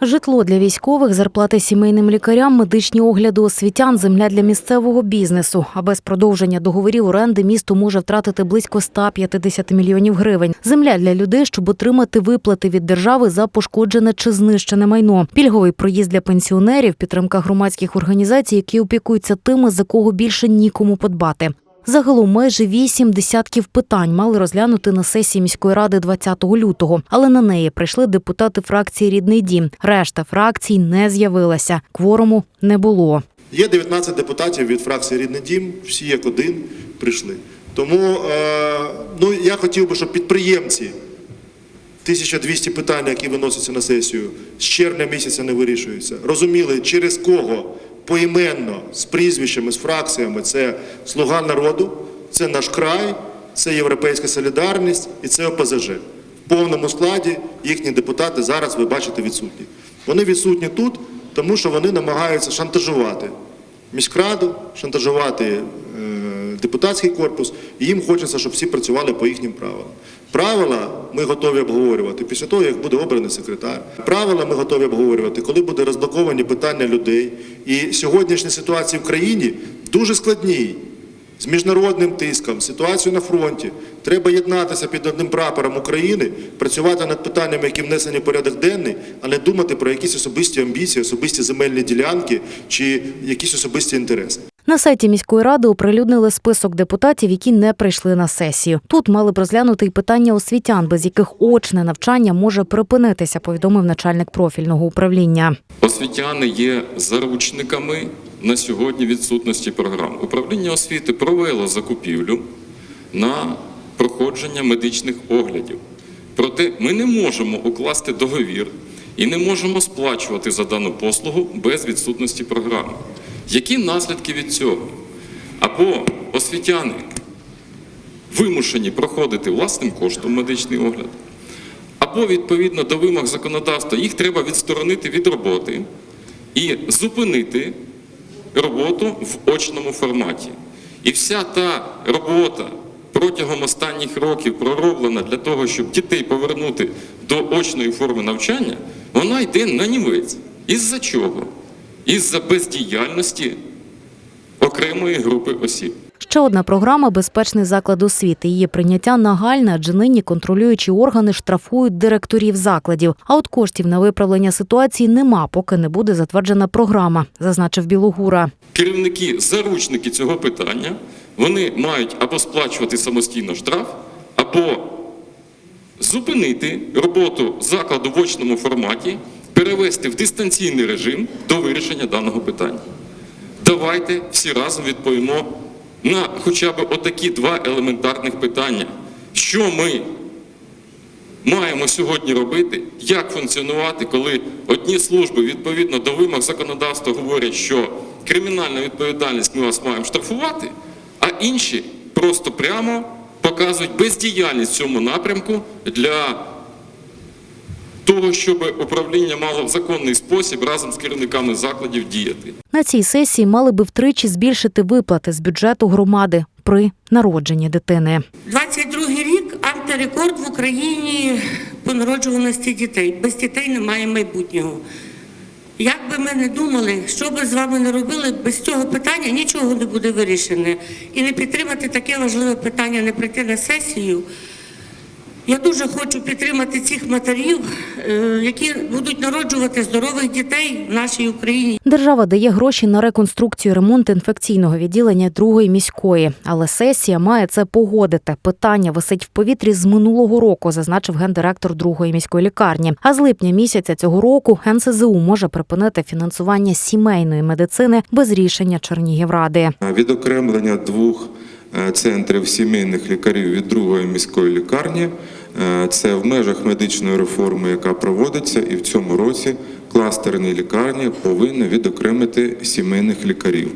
Житло для військових, зарплати сімейним лікарям, медичні огляди освітян, земля для місцевого бізнесу. А без продовження договорів оренди місто може втратити близько 150 мільйонів гривень. Земля для людей, щоб отримати виплати від держави за пошкоджене чи знищене майно. Пільговий проїзд для пенсіонерів, підтримка громадських організацій, які опікуються тими, за кого більше нікому подбати. Загалом майже вісім десятків питань мали розглянути на сесії міської ради 20 лютого, але на неї прийшли депутати фракції Рідний дім. Решта фракцій не з'явилася. Кворуму не було. Є 19 депутатів від фракції Рідний дім, всі як один прийшли. Тому е, ну, я хотів би, щоб підприємці 1200 питань, які виносяться на сесію, з червня місяця не вирішуються. Розуміли, через кого поіменно, з прізвищами, з фракціями це Слуга народу, це наш край, це Європейська солідарність і це ОПЗЖ. В повному складі їхні депутати зараз ви бачите відсутні. Вони відсутні тут, тому що вони намагаються шантажувати міськраду, шантажувати депутатський корпус, і їм хочеться, щоб всі працювали по їхнім правилам. Правила ми готові обговорювати після того, як буде обраний секретар. Правила ми готові обговорювати, коли буде розблоковані питання людей. І сьогоднішня ситуація в країні дуже складній. З міжнародним тиском, ситуацію на фронті. Треба єднатися під одним прапором України, працювати над питаннями, які внесені в порядок денний, а не думати про якісь особисті амбіції, особисті земельні ділянки чи якісь особисті інтереси. На сайті міської ради оприлюднили список депутатів, які не прийшли на сесію. Тут мали б розглянути й питання освітян, без яких очне навчання може припинитися, повідомив начальник профільного управління. Освітяни є заручниками на сьогодні відсутності програм. Управління освіти провело закупівлю на проходження медичних оглядів. Проте ми не можемо укласти договір і не можемо сплачувати за дану послугу без відсутності програми. Які наслідки від цього? Або освітяни вимушені проходити власним коштом медичний огляд, або відповідно до вимог законодавства їх треба відсторонити від роботи і зупинити роботу в очному форматі. І вся та робота протягом останніх років пророблена для того, щоб дітей повернути до очної форми навчання, вона йде на нівець. Із-за чого? Із-за бездіяльності окремої групи осіб. Ще одна програма Безпечний заклад освіти. Її прийняття нагальне, адже нині контролюючі органи штрафують директорів закладів. А от коштів на виправлення ситуації нема, поки не буде затверджена програма, зазначив Білогура. керівники, заручники цього питання, вони мають або сплачувати самостійно штраф, або зупинити роботу закладу в очному форматі, перевести в дистанційний режим до вирішення даного питання. Давайте всі разом відповімо на хоча б отакі два елементарних питання. Що ми маємо сьогодні робити, як функціонувати, коли одні служби відповідно до вимог законодавства говорять, що кримінальна відповідальність ми вас маємо штрафувати, а інші просто прямо показують бездіяльність в цьому напрямку для того, щоб управління мало в законний спосіб разом з керівниками закладів діяти. На цій сесії мали би втричі збільшити виплати з бюджету громади при народженні дитини. 22 рік антирекорд в Україні по народжуваності дітей. Без дітей немає майбутнього. Як би ми не думали, що би з вами не робили, без цього питання нічого не буде вирішене. І не підтримати таке важливе питання, не прийти на сесію. Я дуже хочу підтримати цих матерів, е, які будуть народжувати здорових дітей в нашій Україні. Держава дає гроші на реконструкцію ремонт інфекційного відділення другої міської, але сесія має це погодити. Питання висить в повітрі з минулого року, зазначив гендиректор другої міської лікарні. А з липня місяця цього року НСЗУ може припинити фінансування сімейної медицини без рішення Чернігівради. Відокремлення двох е, центрів сімейних лікарів від другої міської лікарні це в межах медичної реформи, яка проводиться, і в цьому році кластерні лікарні повинні відокремити сімейних лікарів.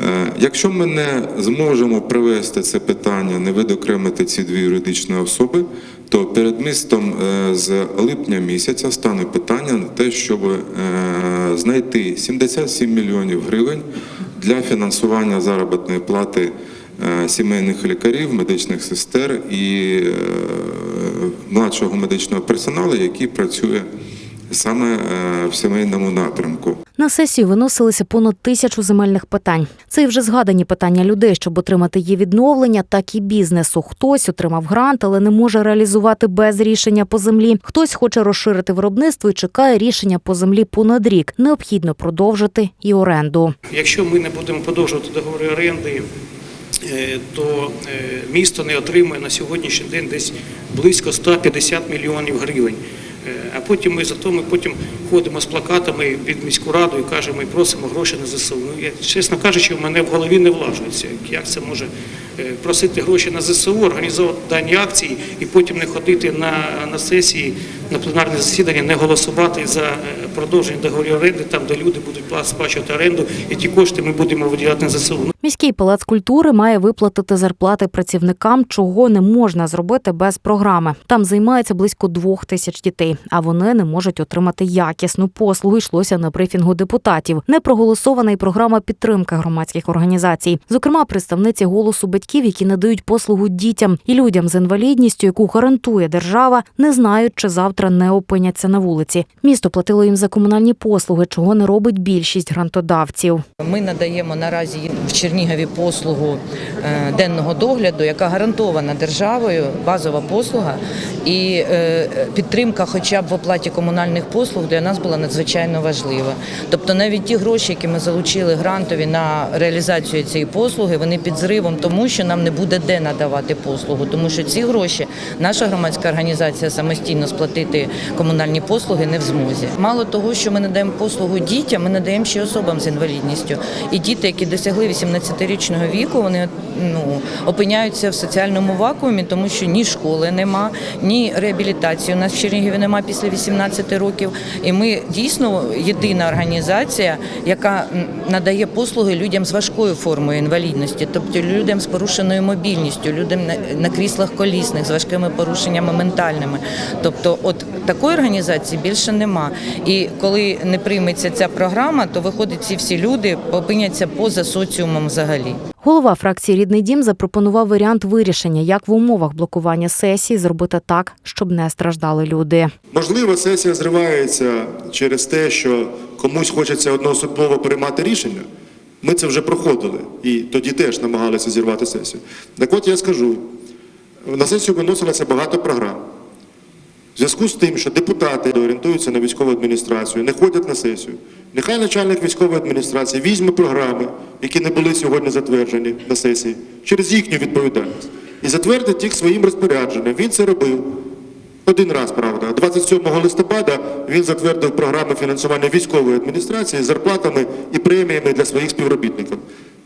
Е, Якщо ми не зможемо привести це питання, не відокремити ці дві юридичні особи, то перед містом е, з липня місяця стане питання на те, щоб е, знайти 77 мільйонів гривень для фінансування заробітної плати е, сімейних лікарів, медичних сестер і е, младшого медичного персоналу, який працює саме е, в сімейному напрямку. На сесію виносилися понад тисячу земельних питань. Це і вже згадані питання людей, щоб отримати її відновлення, так і бізнесу. Хтось отримав грант, але не може реалізувати без рішення по землі. Хтось хоче розширити виробництво і чекає рішення по землі понад рік. Необхідно продовжити і оренду. Якщо ми не будемо подовжувати договори оренди, е, то е, місто не отримує на сьогоднішній день десь близько 150 мільйонів гривень. Е, А потім ми зато ми потім ходимо з плакатами під міську раду і кажемо, і просимо гроші на ЗСУ. Ну, я, чесно кажучи, в мене в голові не влажується, як це може е, просити гроші на ЗСУ, організовувати дані акції і потім не ходити на, на сесії, на пленарне засідання, не голосувати за е, продовження договорів оренди, там де люди будуть сплачувати оренду, і ті кошти ми будемо виділяти на ЗСУ. Ну, Міський палац культури має виплатити зарплати працівникам, чого не можна зробити без програми. Там займається близько двох тисяч дітей, а вони не можуть отримати якісну послугу. Йшлося на брифінгу депутатів. Не проголосована й програма підтримки громадських організацій, зокрема представниці голосу батьків, які надають послугу дітям і людям з інвалідністю, яку гарантує держава, не знають, чи завтра не опиняться на вулиці. Місто платило їм за комунальні послуги, чого не робить більшість грантодавців. Ми надаємо наразі в Чернігові послугу е, денного догляду, яка гарантована державою, базова послуга, і е, підтримка, хоча б в оплаті комунальних послуг, для нас була надзвичайно важлива. Тобто, навіть ті гроші, які ми залучили грантові на реалізацію цієї послуги, вони під зривом, тому що нам не буде де надавати послугу, тому що ці гроші наша громадська організація самостійно сплатити комунальні послуги не в змозі. Мало того, що ми надаємо послугу дітям, ми надаємо ще особам з інвалідністю. І діти, які досягли 18-річного віку, вони ну опиняються в соціальному вакуумі, тому що ні школи нема, ні реабілітації. У нас в Чернігові нема після 18 років. І ми дійсно єдина організація, яка надає послуги людям з важкою формою інвалідності, тобто людям з порушеною мобільністю, людям на, на кріслах колісних з важкими порушеннями ментальними. Тобто, от такої організації більше нема. І коли не прийметься ця програма, то виходить, ці всі люди опиняться поза соціумом взагалі. Голова фракції Рідний дім запропонував варіант вирішення, як в умовах блокування сесії зробити так, щоб не страждали люди. Можливо, сесія зривається через те, що комусь хочеться одноособово приймати рішення. Ми це вже проходили і тоді теж намагалися зірвати сесію. Так от я скажу, на сесію виносилося багато програм. В зв'язку з тим, що депутати орієнтуються на військову адміністрацію, не ходять на сесію. Нехай начальник військової адміністрації візьме програми, які не були сьогодні затверджені на сесії, через їхню відповідальність і затвердить їх своїм розпорядженням. Він це робив. Один раз, правда. 27 листопада він затвердив програму фінансування військової адміністрації з зарплатами і преміями для своїх співробітників.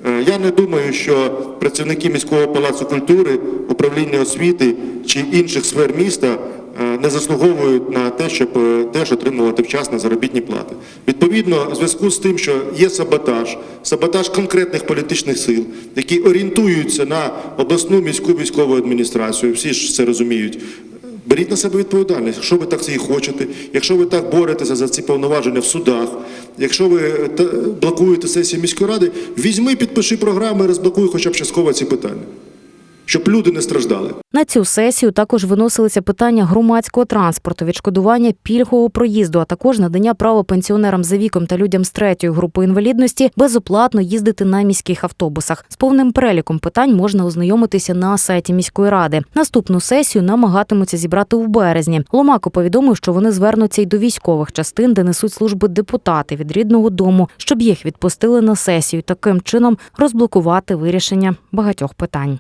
Е, Я не думаю, що працівники міського палацу культури, управління освіти чи інших сфер міста е, не заслуговують на те, щоб е, теж отримувати вчасно заробітні плати. Відповідно, в зв'язку з тим, що є саботаж, саботаж конкретних політичних сил, які орієнтуються на обласну міську військову адміністрацію, всі ж це розуміють. Беріть на себе відповідальність, якщо ви так це хочете, якщо ви так боретеся за ці повноваження в судах, якщо ви е, блокуєте сесії міської ради, візьми, підпиши програми, розблокуй хоча б частково ці питання, щоб люди не страждали. На цю сесію також виносилися питання громадського транспорту, відшкодування пільгового проїзду, а також надання права пенсіонерам за віком та людям з третьої групи інвалідності безоплатно їздити на міських автобусах. З повним переліком питань можна ознайомитися на сайті міської ради. Наступну сесію намагатимуться зібрати у березні. Ломако повідомив, що вони звернуться й до військових частин, де несуть служби депутати від рідного дому, щоб їх відпустили на сесію. Таким чином розблокувати вирішення багатьох питань.